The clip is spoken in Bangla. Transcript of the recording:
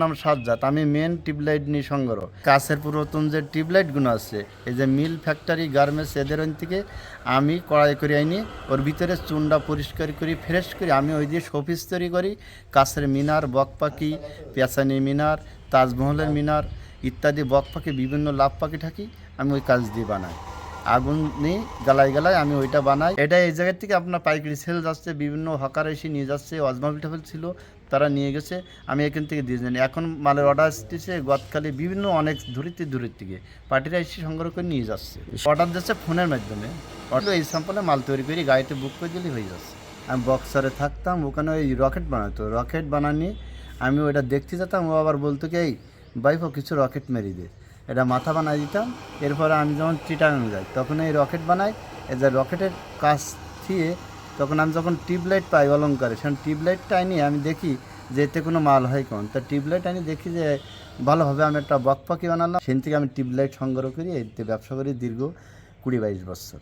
নাম সাজ্জাদ, আমি মেন টিউবলাইট নিয়ে সংগ্রহ। কাছের পুরাতন যে টিউবলাইটগুলো আছে, এই যে মিল ফ্যাক্টরি গার্মেন্টস এদের ওই থেকে আমি কড়াই করে আইনি ওর ভিতরে চুনটা পরিষ্কার করি ফ্রেশ করি, আমি ওই দিয়ে শোপিস তৈরি করি, কাছের মিনার বকপাখি পেঁচানি মিনার, তাজমহলের মিনার ইত্যাদি বকপাখি বিভিন্ন লাভ পাখি থাকি, আমি ওই কাজ দিয়ে বানাই। আগুন নিয়ে গালায় গালায় আমি ওইটা বানাই। এটা এই জায়গার থেকে আপনার পাইকারি সেল যাচ্ছে, বিভিন্ন হকার এসে নিয়ে যাচ্ছে অজমা টাফেল ছিল, তারা নিয়ে গেছে, আমি এখান থেকে দিয়ে জানি এখন মালের অর্ডার আসতেছে গতকালে বিভিন্ন অনেক দূরের দূরের থেকে পার্টিরা এসে সংগ্রহ করে নিয়ে যাচ্ছে। অর্ডার দিচ্ছে ফোনের মাধ্যমে। অর্ডার এই স্যাম্পলে মাল তৈরি করে গাড়িতে বুক করে দিলেই হয়ে যাচ্ছে। আমি বক্সারে থাকতাম, ওখানে ওই রকেট বানাতো। রকেট বানানি, আমি ওইটা দেখতে যেতাম, ও আবার বলতো কি, এই বাইফ কিছু রকেট মেরে দে। এটা মাথা বানাই দিতাম, এরপরে আমি যখন চিটাগাং যাই তখন এই রকেট বানাই এই যে রকেটের কাজ দিয়ে তখন আমি যখন টিউবলাইট পাই অলঙ্কারে, সেখানে টিউবলাইটটা আনি আমি দেখি যে এতে কোনো মাল হয় কোন। তা টিউবলাইট আনি দেখি যে ভালোভাবে আমি একটা বক পাখি বানালাম। সেখান থেকে আমি টিউবলাইট সংগ্রহ করি, এতে ব্যবসা করি দীর্ঘ কুড়ি বাইশ বছর।